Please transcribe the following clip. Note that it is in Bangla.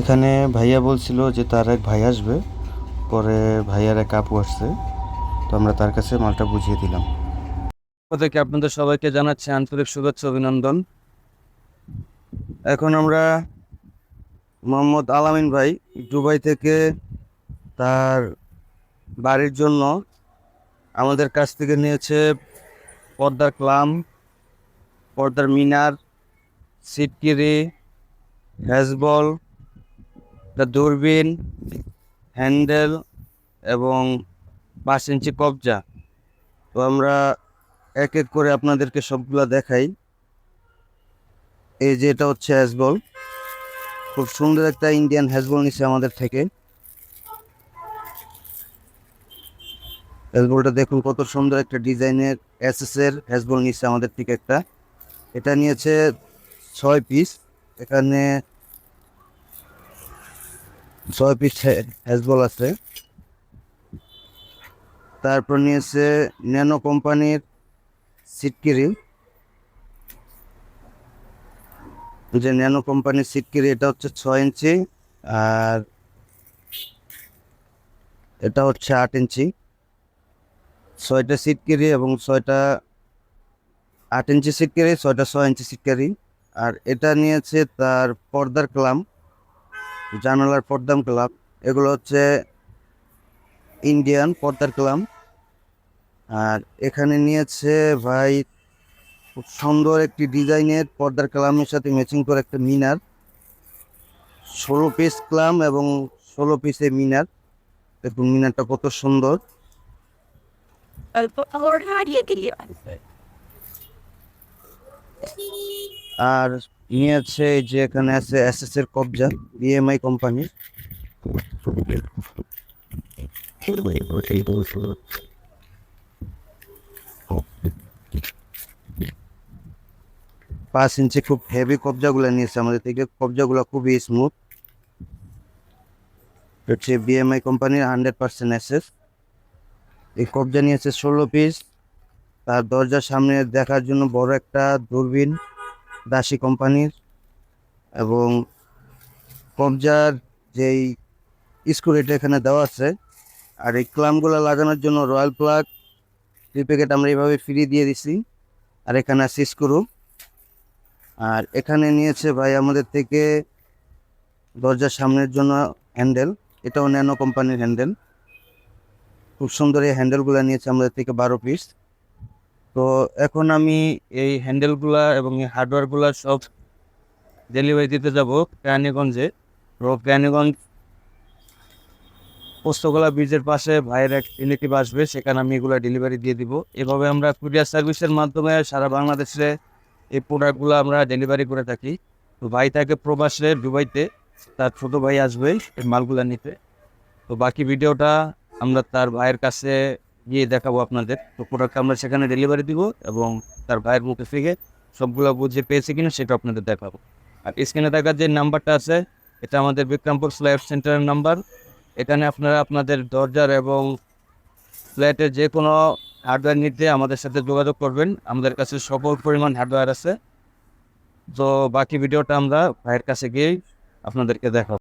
এখানে ভাইয়া বলছিল যে তার এক ভাই আসবে, পরে ভাইয়ার এক আপু আসছে, তো আমরা তার কাছে মালটা বুঝিয়ে দিলাম। থেকে আপনাদের সবাইকে জানাচ্ছি আন্তরিক শুভেচ্ছা, অভিনন্দন। এখন আমরা মোহাম্মদ আলামিন ভাই দুবাই থেকে তার বাড়ির জন্য আমাদের কাছ থেকে নিয়েছে পর্দার ক্লাম, পর্দার মিনার, সিটকিরি, হ্যাজবল দূরবীন হ্যান্ডেল এবং পাঁচ ইঞ্চি কবজা। তো আমরা এক এক করে আপনাদেরকে সবগুলা দেখাই। এই যে এটা হচ্ছে হ্যাসবল খুব সুন্দর একটা ইন্ডিয়ান হ্যাসবল নিচ্ছে আমাদের থেকে। হ্যাসবলটা দেখুন কত সুন্দর একটা ডিজাইনের এসএস এর হ্যাজবল নিচ্ছে আমাদের থেকে একটা। এটা নিয়েছে ছয় পিস এখানে ছয় পিস হ্যাজবল আছে। তারপর নিয়েছে ন্যানো কোম্পানির সিটকিরি। যে ন্যানো কোম্পানির সিটকিরি, এটা হচ্ছে ছয় ইঞ্চি আর এটা হচ্ছে আট ইঞ্চি। ছয়টা সিটকিরি এবং ছয়টা আট ইঞ্চি সিটকারি, ছয়টা ছয় ইঞ্চি সিটকারি। আর এটা নিয়েছে তার পর্দার ক্লাম। জানালার পর্দাম ক্লাব, এগুলো হচ্ছে ইন্ডিয়ান পর্দার ক্লাম আর এখানে নিয়েছে ভাই খুব সুন্দর একটি ডিজাইনের পর্দার ক্লামের সাথে ম্যাচিং করে একটা মিনার। ষোলো পিস ক্লাম এবং ষোলো পিসে মিনার। দেখুন মিনারটা কত সুন্দর? আর নিয়েছে এই যে এখানে আছে এসএস এর কবজা বিএমআই কোম্পানির পাঁচ ইঞ্চি খুব হেভি কবজাগুলো নিয়েছে আমাদের থেকে। কবজাগুলো খুবই স্মুথ হচ্ছে বিএমআই কোম্পানির হান্ড্রেড পার্সেন্ট এসএস এই কবজা নিয়েছে ষোলো পিস তার দরজার সামনে দেখার জন্য বড় একটা দূরবীন। দাসী কোম্পানির এবং কবজার যেই স্কুল এটা এখানে দেওয়া আছে, আর এই ক্লামগুলো লাগানোর জন্য রয়্যাল প্লাগ, দুই প্যাকেট আমরা এইভাবে ফ্রি দিয়ে দিছি, আর এখানে আছে স্ক্রু। আর এখানে নিয়েছে ভাই আমাদের থেকে দরজার সামনের জন্য হ্যান্ডেল, এটাও ন্যানো কোম্পানির হ্যান্ডেল। খুব সুন্দর এই হ্যান্ডেলগুলো নিয়েছে আমাদের থেকে বারো পিস। তো এখন আমি এই হ্যান্ডেলগুলা এবং এই হার্ডওয়্যারগুলা সব ডেলিভারি দিতে যাব কেরানীগঞ্জে। তো কেরানীগঞ্জ পোস্তগোলা ব্রিজের পাশে ভাইয়ের এক রিলেটিভ আসবে, সেখানে আমি এগুলো ডেলিভারি দিয়ে দিব। এভাবে আমরা কুরিয়ার সার্ভিসের মাধ্যমে সারা বাংলাদেশে এই প্রোডাক্টগুলো আমরা ডেলিভারি করে থাকি। তো ভাই থাকে প্রবাসে দুবাইতে, তার ছোটো ভাই আসবে এই মালগুলা নিতে। তো বাকি ভিডিওটা আমরা তার ভাইয়ের কাছে গিয়ে দেখাবো আপনাদের। তো প্রোডাক্ট আমরা সেখানে ডেলিভারি দিব এবং তার ভাইয়ের মুখে থেকে সবগুলো বুঝে পেয়েছে কিনা সেটা আপনাদের দেখাবো। আর স্ক্রিনে দেখার যে নাম্বারটা আছে, এটা আমাদের বিক্রমপুর স্ল্যাব সেন্টারের নাম্বার এখানে আপনারা আপনাদের দরজার এবং ফ্ল্যাটের যে কোনো হার্ডওয়্যার নিতে আমাদের সাথে যোগাযোগ করবেন। আমাদের কাছে সকল পরিমাণ হার্ডওয়্যার আছে। তো বাকি ভিডিওটা আমরা ভাইয়ের কাছে গিয়েই আপনাদেরকে দেখাবো।